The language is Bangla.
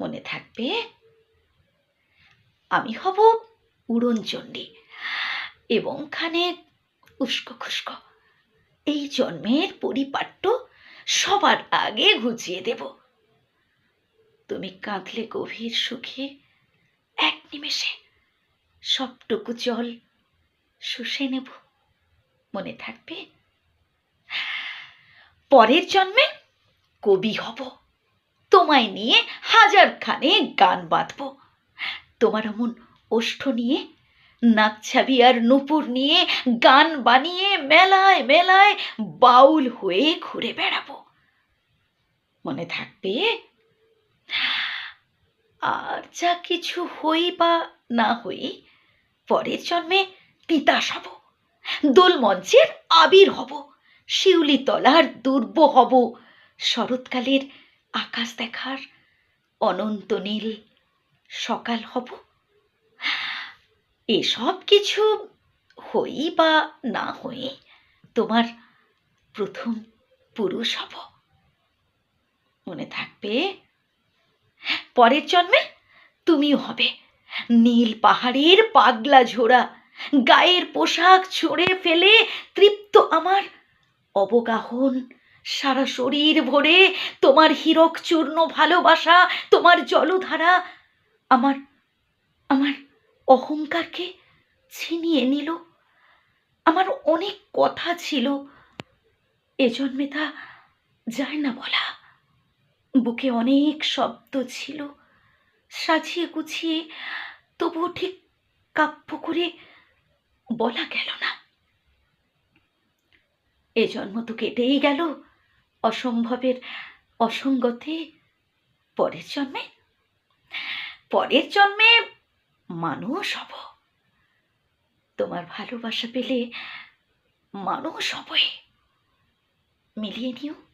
মনে থাকবে। আমি হব উড়নচণ্ডী এবং খানে উস্কো খুস্কো। এই জন্মের পরিপাট্য সবার আগে ঘুচিয়ে দেব। তুমি কাঁদলে গভীর সুখে, এক নিমেষে সবটুকু জল শুষে নেব, মনে থাকবে? পরের জন্মে কবি হব। তোমায় নিয়ে হাজার খানে গান বাঁধব। তোমার এমন ওষ্ঠ নিয়ে নাকছাবি আর নুপুর নিয়ে গান বানিয়ে মেলায় মেলায় বাউল হয়ে ঘুরে বেড়াবো। মনে থাকবে, আর যা কিছু হই বা না হই, পরের জন্মে তিতাস হব, দোল মঞ্চের আবির হব, শিউলি তলার দুর্ব হব, শরৎকালের আকাশ দেখার অনন্ত নীল সকাল হব। এসব কিছু হই বা না হয়ে তোমার প্রথম পুরুষ হব। মনে থাকবে? পরের জন্মে তুমিও হবে। নীল পাহাড়ের পাগলা ঝোড়া, গায়ের পোশাক ছড়ে ফেলে তৃপ্ত আমার অবগাহন সারা শরীর ভরে তোমার হীরক চূর্ণ ভালোবাসা, তোমার জলধারা আমার আমার অহংকারকে ছিনিয়ে নিল। আমার অনেক কথা ছিল। এ জন্মে তা যায় না বলা। বুকে অনেক শব্দ ছিল। সাজিয়ে গুছিয়ে তবুও ঠিক কাব্য করে বলা গেল না। এ জন্ম তো কেটেই গেল। অসম্ভবের অসঙ্গতে পরের জন্মে পরের জন্মে মানুষ হব। তোমার ভালোবাসা পেলে মানুষ হবই। মিলিয়ে নিও।